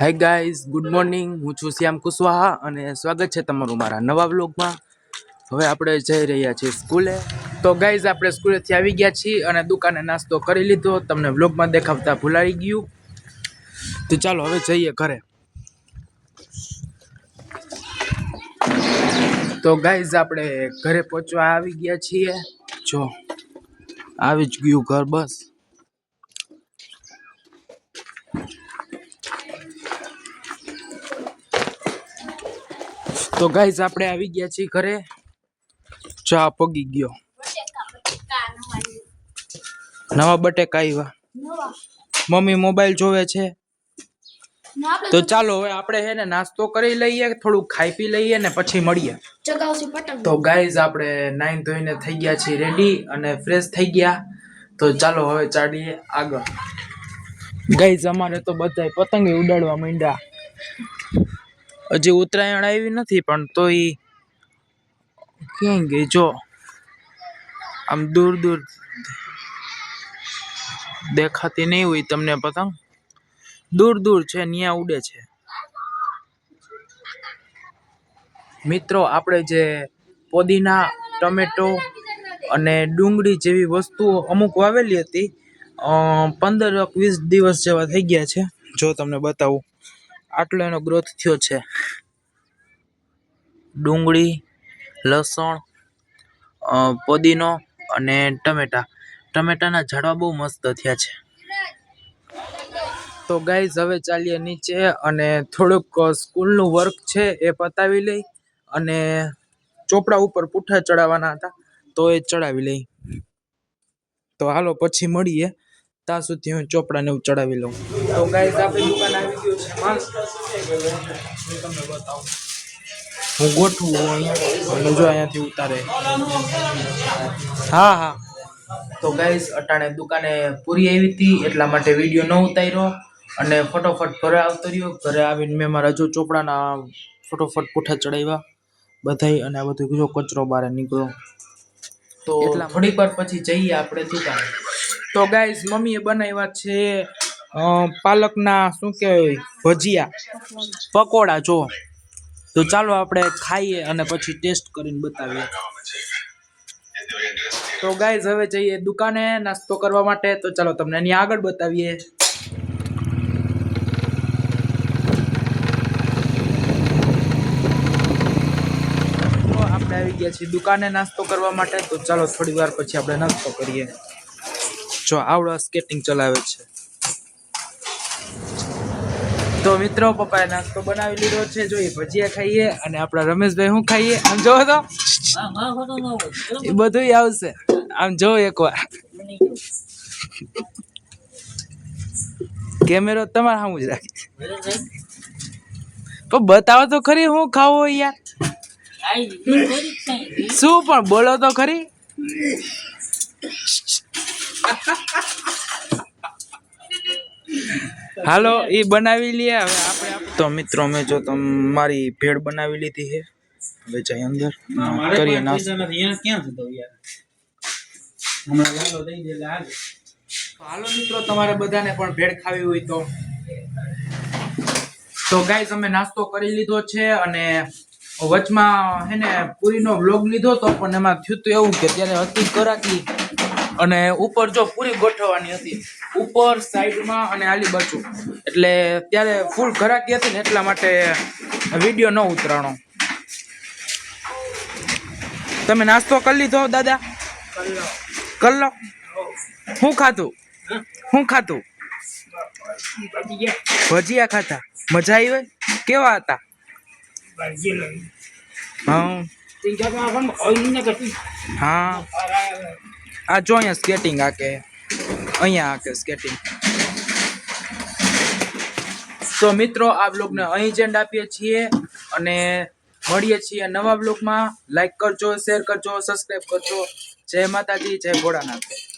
Hi guys good morning હું છું શ્યામ કુશવાહા અને સ્વાગત છે તમારું મારા નવા બ્લોગમાં હવે આપણે જઈ રહ્યા છીએ સ્કૂલે. તો ગાઈઝ આપણે સ્કૂલેથી આવી ગયા છીએ અને દુકાને નાસ્તો કરી લીધો. તમને બ્લોગમાં દેખાવતા ભૂલાઈ ગયું. તો ચાલો હવે જઈએ ઘરે. તો ગાઈઝ આપણે ઘરે પહોંચવા આવી ગયા છીએ. જો, આવી જ ગયું ઘર બસ. તો ગાઈઝ આપણે આવી ગયા છીએ ઘરે. ચા પગી ગયો. નવા બટેકા આવ્યા મમ્મી મોબાઈલ જોવે છે. તો ચાલો હવે આપણે હે ને નાસ્તો કરી લઈએ થોડું ખાઈ પી લઈએ ને પછી મળીએ. તો ગાઈઝ આપણે નાઈન ધોઈને થઈ ગયા છીએ રેડી અને ફ્રેશ થઈ ગયા. તો ચાલો હવે ચાલીએ આગળ. ગાઈઝ અમારે તો બધાય પતંગ ઉડાડવા માંડ્યા. હજી ઉત્તરાયણ આવી નથી, પણ તોય ક્યાં ગઈ? જો, આમ દૂર દૂર દેખાતી નહીં હોય તમને પતંગ. દૂર દૂર છે ત્યાં ઉડે છે. મિત્રો, આપણે જે પોદીના, ટમેટો અને ડુંગળી જેવી વસ્તુઓ અમુક વાવેલી હતી પંદર વીસ દિવસ જેવા થઈ ગયા છે. જો તમને બતાવું. આટલો એનો ગ્રોથ થયો છે. ડુંગળી, લસણ પુદીનો અને ટમેટા. ટમેટાના ઝાડવા બહુ મસ્ત થયા છે. તો ગાઈઝ હવે ચાલીએ નીચે અને થોડુંક સ્કૂલનું વર્ક છે એ પતાવી લઈ અને ચોપડા ઉપર પૂઠા ચડાવવાના હતા, તો એ ચડાવી લઈ. તો હાલો, પછી મળીએ. ત્યાં સુધી હું ચોપડાને એવું ચડાવી લઉં. તો ગાઈઝ આપણી દુકાન આવી ગયું છે. માલ તમને બતાવું હું ગોઠવું અહીંયા જો અહીંયાથી ઉતારે. હા હા. તો ગાઈઝ અટાણે દુકાને પૂરી આવી હતી એટલા માટે વીડિયો ન ઉતાર્યો અને ફટોફટ ઘરે આવતો રહ્યો. ઘરે આવીને મેં મારા જો ચોપડાના ફટોફટ પૂઠા ચડાવ્યા બધાય અને આ બધું જો કચરો બહાર નીકળ્યો. તો થોડીક વાર પછી જઈએ આપણે દુકાને. તો ગાઈઝ મમ્મીએ બનાવ્યા છે પાલકના શું કહેવાય, ભજીયા. પકોડા, જો. તો ચાલો આપણે ખાઈએ અને પછી ટેસ્ટ કરીને બતાવીએ. તો ગાઈઝ હવે જઈએ દુકાને, નાસ્તો કરવા માટે. તો ચાલો તમને એની આગળ બતાવીએ. તો આપણે આવી ગયા છીએ દુકાને નાસ્તો કરવા માટે. તો ચાલો થોડી વાર પછી આપણે નાસ્તો કરીએ. જો આવડો સ્કેટિંગ ચલાવે છે. તો મિત્રો પપ્પાએ નાસ્તો બનાવી લીધો છે. જો એ ભજીયા ખાઈએ અને આપણા રમેશભાઈ શું ખાઈએ? આમ જોવો તો. એ બધું આવશે. આમ જો એકવાર. કેમેરો તમારે સામું જ રાખે તો બતાવો તો ખરી હું ખાવો યાર? શું પણ બોલો તો ખરી? હાલો એ બનાવી લઈએ હવે આપણે તો મિત્રો મેં જો તમારી ભેળ બનાવી લીધી છે. હવે જઈ અંદર. કરીએ હાલો. મિત્રો તમારે બધાને પણ ભેળ ખાવી હોય તો. તો ગાઈઝ અમે નાસ્તો કરી લીધો છે અને વચમાં હે ને પૂરીનો વ્લોગ લીધો તો પણ એમાં થયું તો એવું કે ત્યારે હતી કરાકી અને ઉપર જો પૂરી ગોઠવવાની હતી ઉપર સાઈડમાં અને આલી બાજુ. એટલે ત્યારે ફૂલ ઘરાકી હતી ને એટલા માટે વીડિયો ન ઉતરાણો. તમે નાસ્તો કરી લીધો દાદા? કરી લો. હું ખાધું? હું ખાધું? ભજીયા ખાધા. મજા આવી હોય? કેવા હતા? હા. હા. આ જો અહીંયા સ્કેટિંગ આકે. અહીંયા આકે સ્કેટિંગ તો મિત્રો, આ બ્લોગને અહીં જ એન્ડ આપીએ છીએ અને મળીએ છીએ નવા બ્લોગમાં લાઈક કરજો શેર કરજો સબસ્ક્રાઈબ કરજો. જય માતાજી, જય ભોળાનાથ.